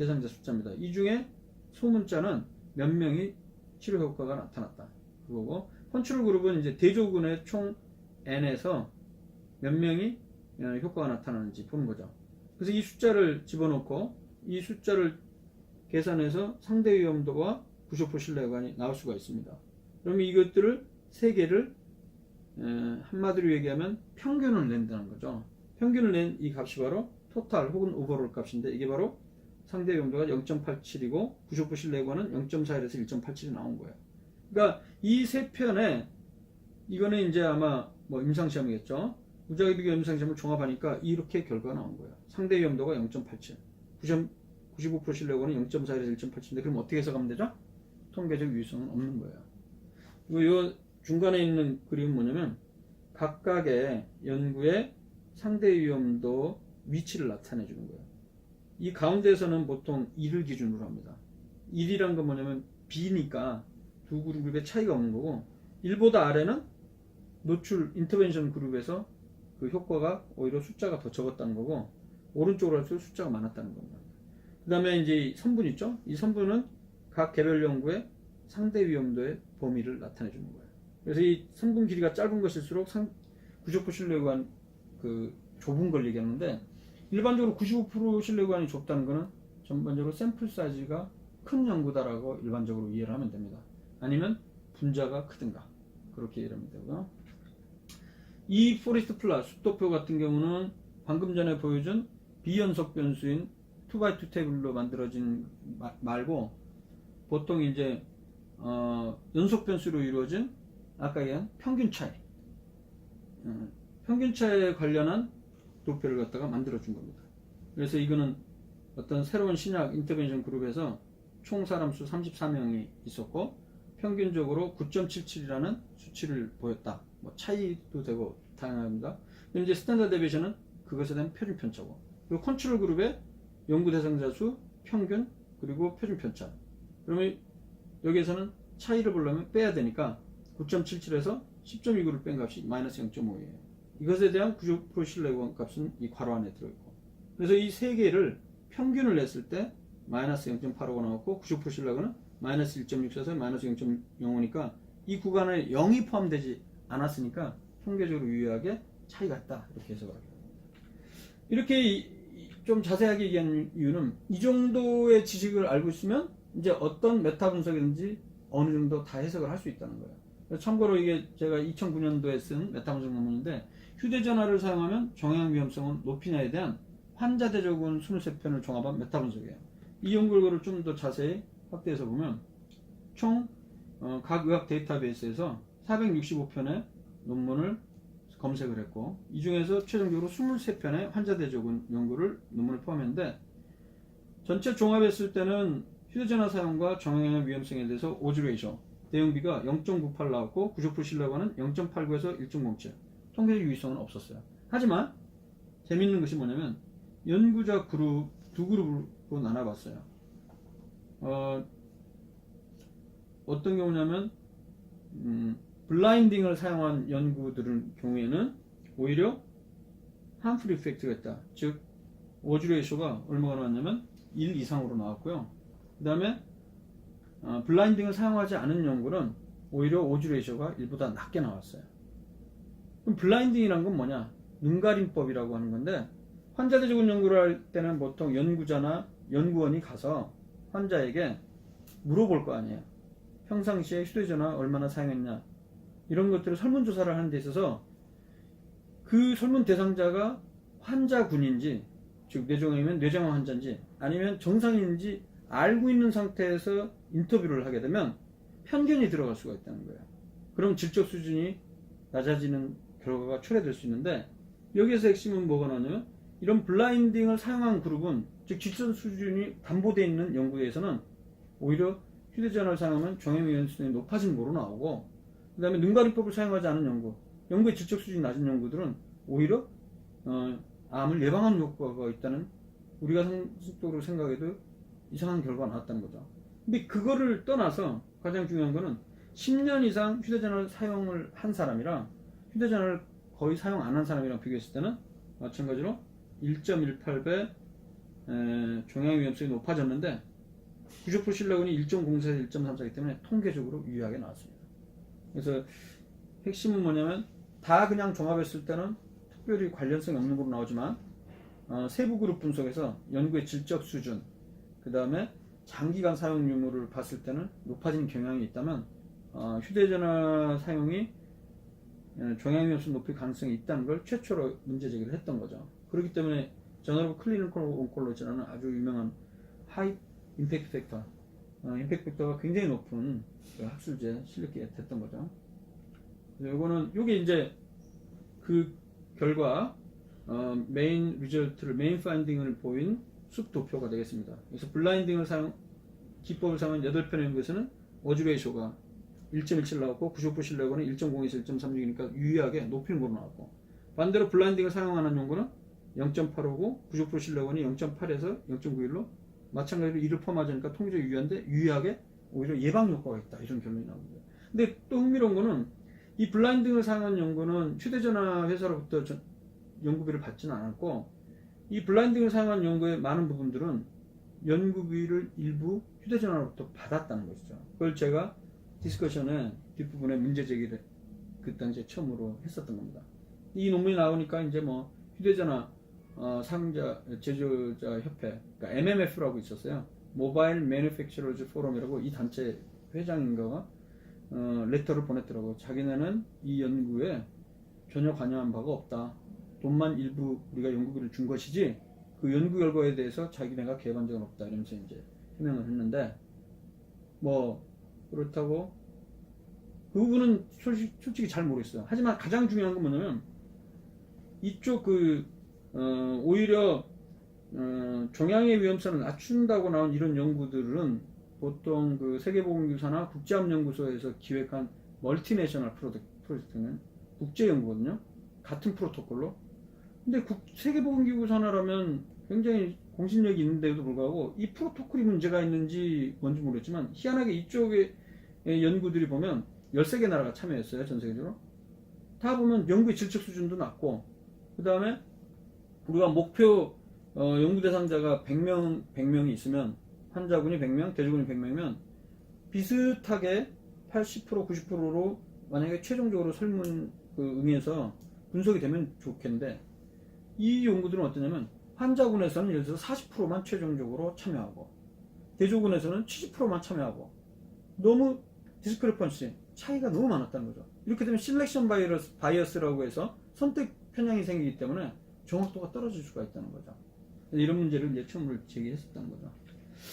대상자 숫자입니다. 이 중에 소문자는 몇 명이 치료 효과가 나타났다. 그거고 컨트롤 그룹은 이제 대조군의 총 n에서 몇 명이 어, 효과가 나타나는지 보는 거죠. 그래서 이 숫자를 집어넣고 이 숫자를 계산해서 상대 위험도와 90% 신뢰관이 나올 수가 있습니다. 그러면 이것들을 세 개를 에, 한마디로 얘기하면 평균을 낸다는 거죠. 평균을 낸 이 값이 바로 토탈 혹은 오버롤 값인데 이게 바로 상대 위험도가 0.87이고 90% 신뢰관은 0.41에서 1.87이 나온 거예요. 그러니까 이 세 편에 이거는 이제 아마 뭐 임상시험이겠죠. 무작위 비교 임상시험을 종합하니까 이렇게 결과가 나온 거예요. 상대 위험도가 0.87, 95% 신뢰관은 0.41에서 1.87인데 그럼 어떻게 해석하면 되죠? 통계적 유의성은 없는 거예요. 그리고 요 중간에 있는 그림은 뭐냐면 각각의 연구의 상대 위험도 위치를 나타내 주는 거예요. 이 가운데에서는 보통 1을 기준으로 합니다. 1이란 건 뭐냐면 B니까 두 그룹의 차이가 없는 거고 1보다 아래는 노출 인터벤션 그룹에서 그 효과가 오히려 숫자가 더 적었다는 거고 오른쪽으로 할수록 숫자가 많았다는 겁니다. 그 다음에 이제 이 선분 있죠? 이 선분은 각 개별 연구의 상대 위험도의 범위를 나타내 주는 거예요. 그래서 이 선분 길이가 짧은 것일수록 상, 구조포 신뢰관 그 좁은 걸 얘기하는데 일반적으로 95% 신뢰관이 좁다는 거는 전반적으로 샘플 사이즈가 큰 연구다라고 일반적으로 이해를 하면 됩니다. 아니면 분자가 크든가 그렇게 이해하면 되고요. 이 포레스트 플러스 수도표 같은 경우는 방금 전에 보여준 비연속 변수인 2x2 테이블로 만들어진 마- 말고 보통 이제 어, 연속 변수로 이루어진 아까 얘기한 평균 차이 어, 평균 차이에 관련한 도표를 갖다가 만들어 준 겁니다. 그래서 이거는 어떤 새로운 신약 인터벤션 그룹에서 총 사람 수 34명이 있었고 평균적으로 9.77이라는 수치를 보였다. 뭐 차이도 되고 다양합니다. 그럼 이제 스탠다드 데비에이션은 그것에 대한 표준 편차고 그리고 컨트롤 그룹의 연구 대상자 수 평균 그리고 표준 편차. 그러면 여기에서는 차이를 보려면 빼야 되니까 9.77에서 10.29를 뺀 값이 마이너스 0.5예요. 이것에 대한 90% 신뢰관 값은 이 괄호 안에 들어있고. 그래서 이 세 개를 평균을 냈을 때 마이너스 0.85가 나왔고 90% 신뢰관은 마이너스 1.64에서 마이너스 0.05니까 이 구간에 0이 포함되지 않았으니까 통계적으로 유의하게 차이가 있다. 이렇게 해석을 됩니다. 이렇게 좀 자세하게 얘기한 이유는 이 정도의 지식을 알고 있으면 이제 어떤 메타 분석이든지 어느 정도 다 해석을 할 수 있다는 거예요. 참고로 이게 제가 2009년도에 쓴 메타 분석 논문인데 휴대전화를 사용하면 정형 위험성은 높이냐에 대한 환자 대조군 23편을 종합한 메타 분석이에요. 이 연구결과를 좀 더 자세히 확대해서 보면 총 어, 각 의학 데이터베이스에서 465편의 논문을 검색을 했고 이 중에서 최종적으로 23편의 환자 대조군 연구를 논문을 포함했는데 전체 종합했을 때는 휴대전화 사용과 정형의 위험성에 대해서 오즈 레이셔 대응비가 0.98 나왔고 90% 신뢰관은 0.89에서 1.07 통계적 유의성은 없었어요. 하지만 재밌는 것이 뭐냐면 연구자 그룹 두 그룹으로 나눠봤어요. 어, 어떤 경우냐면 음, 블라인딩을 사용한 연구들은 경우에는 오히려 harmful effect가 있다. 즉 오즈 레이쇼가 얼마가 나왔냐면 1 이상으로 나왔고요. 그 다음에 어, 블라인딩을 사용하지 않은 연구는 오히려 오즈 레이쇼가 1보다 낮게 나왔어요. 그럼 블라인딩이란 건 뭐냐? 눈가림법이라고 하는 건데 환자 대조군 연구를 할 때는 보통 연구자나 연구원이 가서 환자에게 물어볼 거 아니에요. 평상시에 휴대전화 얼마나 사용했냐 이런 것들을 설문조사를 하는 데 있어서 그 설문 대상자가 환자군인지 즉 뇌종양이면 뇌종양 환자인지 아니면 정상인지 알고 있는 상태에서 인터뷰를 하게 되면 편견이 들어갈 수가 있다는 거예요. 그럼 질적 수준이 낮아지는 결과가 초래될 수 있는데 여기에서 핵심은 뭐가 나냐면 이런 블라인딩을 사용한 그룹은 즉 질적 수준이 담보되어 있는 연구에서는 오히려 휴대전화를 사용하면 정형 위험성이 높아진 거로 나오고 그 다음에 눈가림법을 사용하지 않은 연구 연구의 질적 수준이 낮은 연구들은 오히려 어, 암을 예방하는 효과가 있다는 우리가 상식적으로 생각해도 이상한 결과가 나왔다는 거죠. 근데 그거를 떠나서 가장 중요한 거는 10년 이상 휴대전화를 사용을 한 사람이랑 휴대전화를 거의 사용 안 한 사람이랑 비교했을 때는 마찬가지로 1.18배 에, 종양 위험성이 높아졌는데 부족부 신뢰군이 1.04에서 1.34이기 때문에 통계적으로 유의하게 나왔습니다. 그래서 핵심은 뭐냐면 다 그냥 종합했을 때는 특별히 관련성이 없는 걸로 나오지만 어, 세부 그룹 분석에서 연구의 질적 수준, 그 다음에 장기간 사용 유무를 봤을 때는 높아진 경향이 있다면 어, 휴대전화 사용이 어, 종양 위험성 높일 가능성이 있다는 걸 최초로 문제 제기를 했던 거죠. 그렇기 때문에 저널브 클리니컬 온콜로지라는 아주 유명한 하이 임팩트 팩터, 어, 임팩트 팩터가 굉장히 높은 그 학술제 실력이 됐던 거죠. 요거는 요게 이제 그 결과 어, 메인 리절트를 메인 파인딩을 보인 숲 도표가 되겠습니다. 그래서 블라인딩을 사용 기법을 사용한 8편의 연구에서는 어즈 레이쇼가 1.17 나왔고 90% 신뢰도는 1.02에서 1.36이니까 유의하게 높이는 걸로 나왔고 반대로 블라인딩을 사용하는 연구는 0.8하고 90% 신뢰도는 0.8에서 0.91로 마찬가지로 이를 포함하자니까 통계적 유의한데 유의하게 오히려 예방 효과가 있다 이런 결론이 나옵니다. 근데 또 흥미로운 거는 이 블라인딩을 사용한 연구는 휴대전화 회사로부터 전- 연구비를 받지는 않았고 이 블라인딩을 사용한 연구의 많은 부분들은 연구비를 일부 휴대전화로부터 받았다는 것이죠. 그걸 제가 디스커션의 뒷부분에 문제 제기를 그 당시에 처음으로 했었던 겁니다. 이 논문이 나오니까 이제 뭐 휴대전화 어, 상자 제조자 협회 그러니까 MMF라고 있었어요. 모바일 매니팩처러즈 포럼이라고 이 단체 회장인가가 어, 레터를 보냈더라고. 자기네는 이 연구에 전혀 관여한 바가 없다. 돈만 일부 우리가 연구비를 준 것이지 그 연구 결과에 대해서 자기네가 개입한 적은 없다. 이러면서 이제 해명을 했는데 뭐 그렇다고 그 부분은 솔직히, 솔직히 잘 모르겠어요. 하지만 가장 중요한 건 뭐냐면 이쪽 그 어, 오히려 어, 종양의 위험성을 낮춘다고 나온 이런 연구들은 보통 그 세계보건기구사나 국제암연구소에서 기획한 멀티내셔널 프로젝트, 프로젝트는 국제 연구거든요. 같은 프로토콜로. 근데 국, 세계보건기구사나라면 굉장히 공신력이 있는데도 불구하고 이 프로토콜이 문제가 있는지 뭔지 모르겠지만 희한하게 이쪽의 연구들이 보면 13개 나라가 참여했어요. 전 세계적으로. 다 보면 연구의 질적 수준도 낮고 그 다음에 우리가 목표 어, 연구 대상자가 100명, 100명이 있으면 환자군이 100명, 대조군이 100명이면 비슷하게 80% 90%로 만약에 최종적으로 설문 그 응해서 분석이 되면 좋겠는데 이 연구들은 어떠냐면 환자군에서는 예를 들어서 40%만 최종적으로 참여하고 대조군에서는 70%만 참여하고 너무 디스크레펀시 차이가 너무 많았다는 거죠. 이렇게 되면 실렉션 바이러스, 바이어스라고 해서 선택 편향이 생기기 때문에 정확도가 떨어질 수가 있다는 거죠. 이런 문제를 처음으로 제기했었다는 거죠.